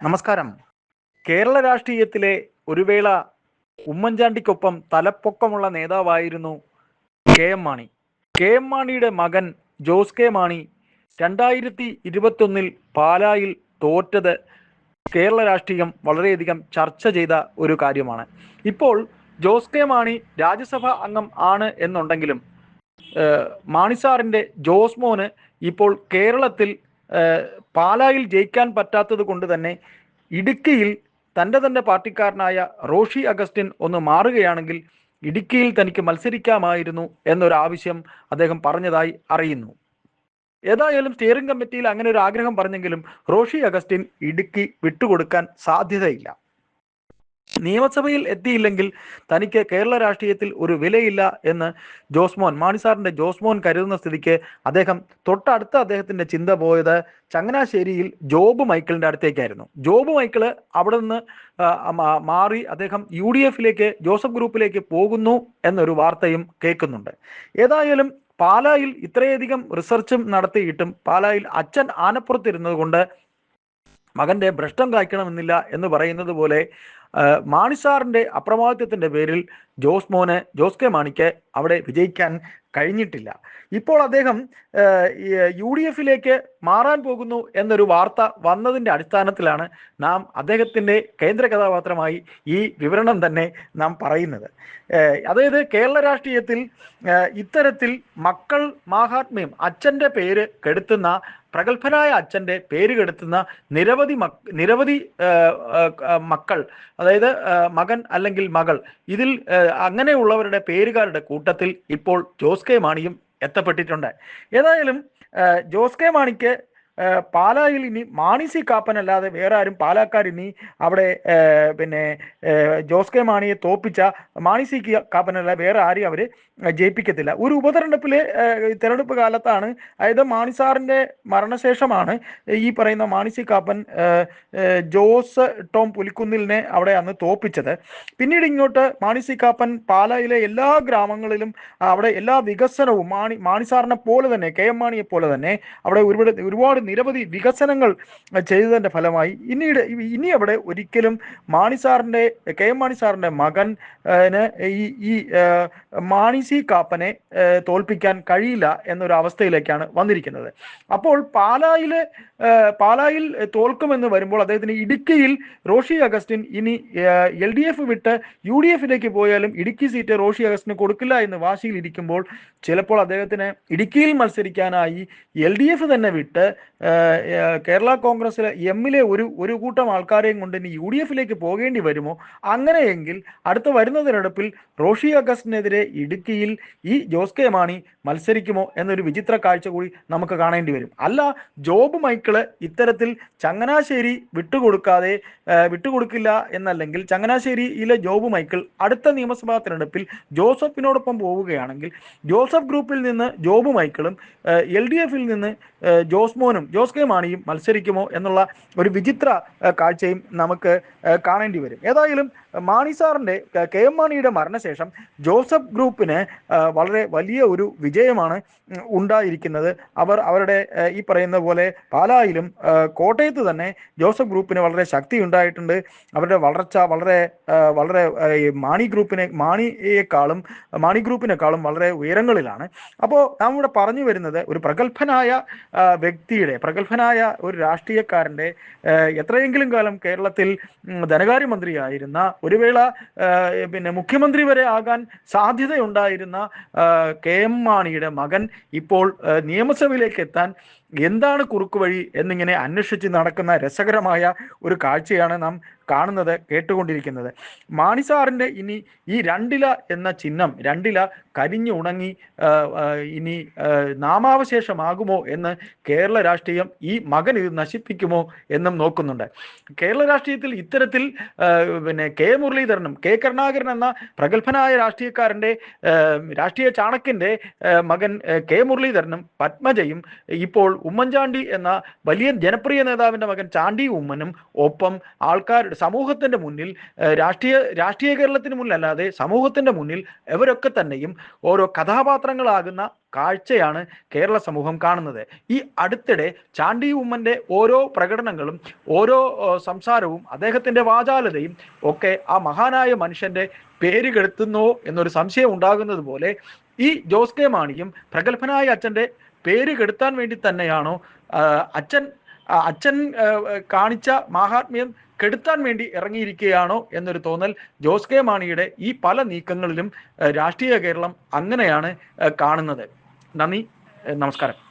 നമസ്കാരം. കേരള രാഷ്ട്രീയത്തിലെ ഒരു വേള ഉമ്മൻചാണ്ടിക്കൊപ്പം തലപ്പൊക്കമുള്ള നേതാവായിരുന്നു K M Mani. K M മാണിയുടെ മകൻ ജോസ് കെ മാണി രണ്ടായിരത്തി ഇരുപത്തൊന്നിൽ പാലായിൽ തോറ്റത് കേരള രാഷ്ട്രീയം വളരെയധികം ചർച്ച ചെയ്ത ഒരു കാര്യമാണ്. ഇപ്പോൾ ജോസ് കെ മാണി രാജ്യസഭ അംഗം ആണ് എന്നുണ്ടെങ്കിലും മാണി സാറിന്റെ ജോസ് മോന് ഇപ്പോൾ കേരളത്തിൽ പാലായിൽ ജയിക്കാൻ പറ്റാത്തത് കൊണ്ട് തന്നെ ഇടുക്കിയിൽ തന്റെ തന്നെ പാർട്ടിക്കാരനായ റോഷി അഗസ്റ്റിൻ ഒന്ന് മാറുകയാണെങ്കിൽ ഇടുക്കിയിൽ തനിക്ക് മത്സരിക്കാമായിരുന്നു എന്നൊരു ആവശ്യം അദ്ദേഹം പറഞ്ഞതായി അറിയുന്നു. ഏതായാലും സ്റ്റിയറിംഗ് കമ്മിറ്റിയിൽ അങ്ങനെ ഒരു ആഗ്രഹം പറഞ്ഞെങ്കിലും റോഷി അഗസ്റ്റിൻ ഇടുക്കി വിട്ടുകൊടുക്കാൻ സാധ്യതയില്ല. നിയമസഭയിൽ എത്തിയില്ലെങ്കിൽ തനിക്ക് കേരള രാഷ്ട്രീയത്തിൽ ഒരു വിലയില്ല എന്ന് ജോസ്മോൻ മാണിസാറിന്റെ ജോസ്മോൻ കരുതുന്ന സ്ഥിതിക്ക് അദ്ദേഹം തൊട്ടടുത്ത അദ്ദേഹത്തിന്റെ ചിന്ത പോയത് ചങ്ങനാശ്ശേരിയിൽ ജോബ് മൈക്കിളിന്റെ അടുത്തേക്കായിരുന്നു. ജോബ് മൈക്കിൾ അവിടെ നിന്ന് മാറി അദ്ദേഹം യു ഡി എഫിലേക്ക് ജോസഫ് ഗ്രൂപ്പിലേക്ക് പോകുന്നു എന്നൊരു വാർത്തയും കേൾക്കുന്നുണ്ട്. ഏതായാലും പാലായിൽ ഇത്രയധികം റിസർച്ചും നടത്തിയിട്ടും പാലായിൽ അച്ഛൻ ആനപ്പുറത്തിരുന്നത് കൊണ്ട് മകന്റെ ഭ്രഷ്ടം കായ്ക്കണമെന്നില്ല എന്ന് പറയുന്നത് പോലെ മാണി സാറിന്റെ അപ്രമാദിത്വത്തിന്റെ പേരിൽ ജോസ് മോന് ജോസ് കെ മാണിക്ക് അവിടെ വിജയിക്കാൻ കഴിഞ്ഞിട്ടില്ല. ഇപ്പോൾ അദ്ദേഹം യു ഡി എഫിലേക്ക് മാറാൻ പോകുന്നു എന്നൊരു വാർത്ത വന്നതിന്റെ അടിസ്ഥാനത്തിലാണ് നാം അദ്ദേഹത്തിന്റെ കേന്ദ്ര കഥാപാത്രമായി ഈ വിവരണം തന്നെ നാം പറയുന്നത്. അതായത് കേരള രാഷ്ട്രീയത്തിൽ ഇത്തരത്തിൽ മക്കൾ മാഹാത്മ്യം അച്ഛന്റെ പേര് കെടുത്തുന്ന പ്രഗത്ഭനായ അച്ഛന്റെ പേര് കെടുത്തുന്ന നിരവധി മക് നിരവധി മക്കൾ അതായത് മകൻ അല്ലെങ്കിൽ മകൾ ഇതിൽ അങ്ങനെയുള്ളവരുടെ പേരുകാരുടെ കൂട്ടത്തിൽ ഇപ്പോൾ ജോസ് കെ മാണിയും എത്തപ്പെട്ടിട്ടുണ്ട്. ഏതായാലും ജോസ് കെ മാണിക്ക് പാലായിൽ ഇനി മാണി സി കാപ്പൻ അല്ലാതെ വേറെ ആരും പാലാക്കാർ ഇനി അവിടെ പിന്നെ ജോസ് കെ മാണിയെ തോപ്പിച്ച മാണി സി കാപ്പനല്ല വേറെ ആരെയും അവർ ജയിപ്പിക്കത്തില്ല. ഒരു ഉപതെരഞ്ഞെടുപ്പിൽ തെരഞ്ഞെടുപ്പ് കാലത്താണ് അതായത് മാണി സാറിന്റെ മരണശേഷമാണ് ഈ പറയുന്ന മാണി സി കാപ്പൻ ജോസ് ടോം പുലിക്കുന്നിലിനെ അവിടെ അന്ന് തോപ്പിച്ചത്. പിന്നീട് ഇങ്ങോട്ട് മാണി സി കാപ്പൻ പാലായിലെ എല്ലാ ഗ്രാമങ്ങളിലും അവിടെ എല്ലാ വികസനവും മാണി മാണി സാറിനെ പോലെ തന്നെ കെ എം മാണിയെ പോലെ തന്നെ അവിടെ ഒരുപാട് ഒരുപാട് നിരവധി വികസനങ്ങൾ ചെയ്തതിന്റെ ഫലമായി. ഇനിയുടെ ഇനി അവിടെ ഒരിക്കലും മാണി സാറിന്റെ കെ എം മാണി സാറിന്റെ മകൻ ഈ ഈ മാണി സി കാപ്പനെ തോൽപ്പിക്കാൻ കഴിയില്ല എന്നൊരു അവസ്ഥയിലേക്കാണ് വന്നിരിക്കുന്നത്. അപ്പോൾ പാലായിൽ പാലായിൽ തോൽക്കുമെന്ന് വരുമ്പോൾ അദ്ദേഹത്തിന് ഇടുക്കിയിൽ റോഷി അഗസ്റ്റിൻ ഇനി എൽ ഡി എഫ് വിട്ട് യു ഡി എഫിലേക്ക് പോയാലും ഇടുക്കി സീറ്റ് റോഷി അഗസ്റ്റിന് കൊടുക്കില്ല എന്ന് വാശിയിൽ ഇരിക്കുമ്പോൾ ചിലപ്പോൾ അദ്ദേഹത്തിന് ഇടുക്കിയിൽ മത്സരിക്കാനായി എൽ ഡി എഫ് തന്നെ വിട്ട് കേരള കോൺഗ്രസിലെ എമ്മിലെ ഒരു ഒരു കൂട്ടം ആൾക്കാരെയും കൊണ്ട് ഇനി യു ഡി എഫിലേക്ക് പോകേണ്ടി വരുമോ? അങ്ങനെയെങ്കിൽ അടുത്ത വരുന്ന തിരഞ്ഞെടുപ്പിൽ റോഷി അഗസ്റ്റിനെതിരെ ഇടുക്കിയിൽ ഈ ജോസ് കെ മാണി മത്സരിക്കുമോ എന്നൊരു വിചിത്ര കാഴ്ച കൂടി നമുക്ക് കാണേണ്ടി വരും. അല്ല ജോബ് മൈക്കിൾ ഇത്തരത്തിൽ ചങ്ങനാശ്ശേരി വിട്ടുകൊടുക്കാതെ വിട്ടുകൊടുക്കില്ല എന്നല്ലെങ്കിൽ ചങ്ങനാശ്ശേരിയിലെ ജോബ് മൈക്കിൾ അടുത്ത നിയമസഭാ തിരഞ്ഞെടുപ്പിൽ ജോസഫിനോടൊപ്പം പോവുകയാണെങ്കിൽ ജോസഫ് ഗ്രൂപ്പിൽ നിന്ന് ജോബ് മൈക്കിളും എൽ ഡി എഫിൽ നിന്ന് ആ, ജോസ് കെ മാണിയും മത്സരിക്കുമോ എന്നുള്ള ഒരു വിചിത്ര കാഴ്ചയും നമുക്ക് കാണേണ്ടി വരും. ഏതായാലും മാണി സാറിന്റെ ക- എം മാണിയുടെ മരണശേഷം ജോസഫ് ഗ്രൂപ്പിന് വളരെ വലിയ ഒരു വിജയമാണ് ഉണ്ടായിരിക്കുന്നത്. അവർ അവരുടെ ഈ പറയുന്ന പോലെ പാലായിലും കോട്ടയത്ത് തന്നെ ജോസഫ് ഗ്രൂപ്പിന് വളരെ ശക്തി ഉണ്ടായിട്ടുണ്ട്. അവരുടെ വളർച്ച വളരെ വളരെ മാണി ഗ്രൂപ്പിനെ മാണിയേക്കാളും മാണി ഗ്രൂപ്പിനേക്കാളും വളരെ ഉയരങ്ങളിലാണ്. അപ്പോൾ നാം ഇവിടെ പറഞ്ഞു വരുന്നത് ഒരു പ്രഗത്ഭനായ വ്യക്തിയുടെ പ്രഗത്ഭനായ ഒരു രാഷ്ട്രീയക്കാരന്റെ എത്രയെങ്കിലും കാലം കേരളത്തിൽ ധനകാര്യമന്ത്രിയായിരുന്ന ഒരു വേള പിന്നെ മുഖ്യമന്ത്രി വരെ ആകാൻ സാധ്യതയുണ്ടായിരുന്ന കെ എം മാണിയുടെ മകൻ ഇപ്പോൾ നിയമസഭയിലേക്ക് എത്താൻ എന്താണ് കുറുക്കുവഴി എന്നിങ്ങനെ അന്വേഷിച്ച് നടക്കുന്ന രസകരമായ ഒരു കാഴ്ചയാണ് നാം കാണുന്നത് കേട്ടുകൊണ്ടിരിക്കുന്നത്. മാണിസാറിന്റെ ഇനി ഈ രണ്ടില എന്ന ചിഹ്നം രണ്ടില കരിഞ്ഞു ഉണങ്ങി ഇനി നാമാവശേഷമാകുമോ എന്ന് കേരള രാഷ്ട്രീയം ഈ മകൻ ഇത് നശിപ്പിക്കുമോ എന്നും നോക്കുന്നുണ്ട്. കേരള രാഷ്ട്രീയത്തിൽ ഇത്തരത്തിൽ പിന്നെ കെ മുരളീധരനും കെ കരുണാകരൻ എന്ന പ്രഗത്ഭനായ രാഷ്ട്രീയക്കാരന്റെ രാഷ്ട്രീയ ചാണക്കിന്റെ മകൻ കെ മുരളീധരനും പത്മജയും ഇപ്പോൾ ഉമ്മൻചാണ്ടി എന്ന വലിയ ജനപ്രിയ നേതാവിന്റെ മകൻ ചാണ്ടി ഉമ്മനും ഒപ്പം ആൾക്കാരുടെ സമൂഹത്തിന്റെ മുന്നിൽ രാഷ്ട്രീയ രാഷ്ട്രീയ കേരളത്തിന് മുന്നിൽ അല്ലാതെ സമൂഹത്തിന്റെ മുന്നിൽ ഇവരൊക്കെ തന്നെയും ഓരോ കഥാപാത്രങ്ങളാകുന്ന കാഴ്ചയാണ് കേരള സമൂഹം കാണുന്നത്. ഈ അടുത്തിടെ ചാണ്ടി ഉമ്മന്റെ ഓരോ പ്രകടനങ്ങളും ഓരോ സംസാരവും അദ്ദേഹത്തിന്റെ വാചാലതയും ഒക്കെ ആ മഹാനായ മനുഷ്യന്റെ പേര് കെടുത്തുന്നോ എന്നൊരു സംശയം ഉണ്ടാകുന്നത് പോലെ ഈ ജോസ് കെ മാണിയും പ്രഗത്ഭനായ അച്ഛന്റെ പേര് കെടുത്താൻ വേണ്ടി തന്നെയാണോ അച്ഛൻ അച്ഛൻ കാണിച്ച മാഹാത്മ്യം കെടുത്താൻ വേണ്ടി ഇറങ്ങിയിരിക്കുകയാണോ എന്നൊരു തോന്നൽ ജോസ് കെ മാണിയുടെ ഈ പല നീക്കങ്ങളിലും രാഷ്ട്രീയ കേരളം അങ്ങനെയാണ് കാണുന്നത്. നന്ദി നമസ്കാരം.